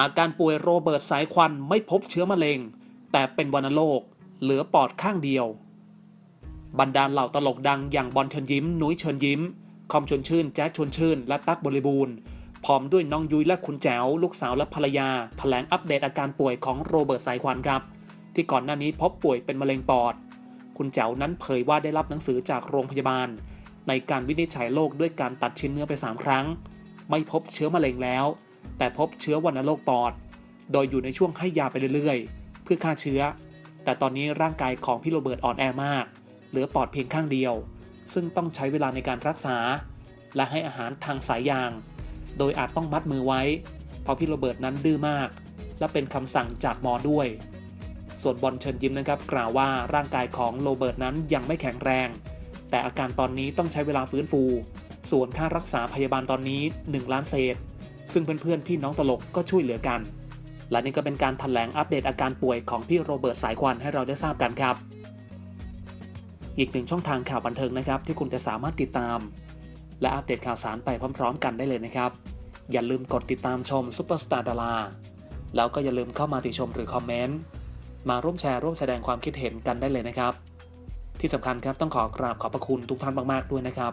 อาการป่วยโรเบิร์ตสายควันไม่พบเชื้อมะเร็ง แต่เป็นวัณโรคเหลือปอดข้างเดียว บรรดาเหล่าตลกดังอย่างบอลเชิญยิ้ม นุ้ยเชิญยิ้ม คอมชวนชื่น แจ๊ดชวนชื่น และตั๊กบริบูรณ์พร้อมด้วยน้องยุ้ยและคุณแจ๋วลูกสาวและภรรยาแถลงอัปเดตอาการป่วยของโรเบิร์ตสายควันครับ ที่ก่อนหน้านี้พบป่วยเป็นมะเร็งปอด คุณแจ๋วนั้นเผยว่าได้รับหนังสือจากโรงพยาบาล ในการวินิจฉัยโรคด้วยการตัดชิ้นเนื้อไป 3 ครั้ง ไม่พบเชื้อมะเร็งแล้ว แต่พบเชื้อวัณโรคปอด โดยอยู่ในช่วงให้ยาไปเรื่อยๆ เพื่อฆ่าเชื้อ แต่ตอนนี้ร่างกายของพี่โรเบิร์ตอ่อนแอมาก เหลือปอดเพียงข้างเดียว ซึ่งต้องใช้เวลาในการรักษา และให้อาหารทางสายยาง โดยอาจต้องมัดมือไว้ เพราะพี่โรเบิร์ตนั้นดื้อมาก และเป็นคำสั่งจากหมอด้วย ส่วนบอลเชิญยิ้มนะครับ กล่าวว่าร่างกายของโรเบิร์ตนั้นยังไม่แข็งแรง แต่อาการตอนนี้ต้องใช้เวลาฟื้นฟู ส่วนค่ารักษาพยาบาลตอนนี้1ล้านเศษ ซึ่งเพื่อนๆพี่น้องตลกก็ช่วยเหลือกัน และนี่ก็เป็นการถแถลงอัปเดตอาการป่วยของพี่โรเบิร์ตสายควันให้เราได้ทราบกันครับ อีกหนึ่งช่องทางข่าวบันเทิงนะครับ ที่คุณจะสามารถติดตาม และอัปเดตข่าวสารไปพร้อม ๆ กันได้เลยนะครับ อย่าลืมกดติดตามชมซุปเปอร์สตาร์ดาราแล้วก็อย่าลืมเข้ามาติชมหรือคอมเมนต์มาร่วมแชร์ร่วมแสดงความคิดเห็นกันได้เลยนะครับ ที่สำคัญครับต้องขอกราบขอบพระคุณทุกท่านมาก ๆ ด้วยนะครับ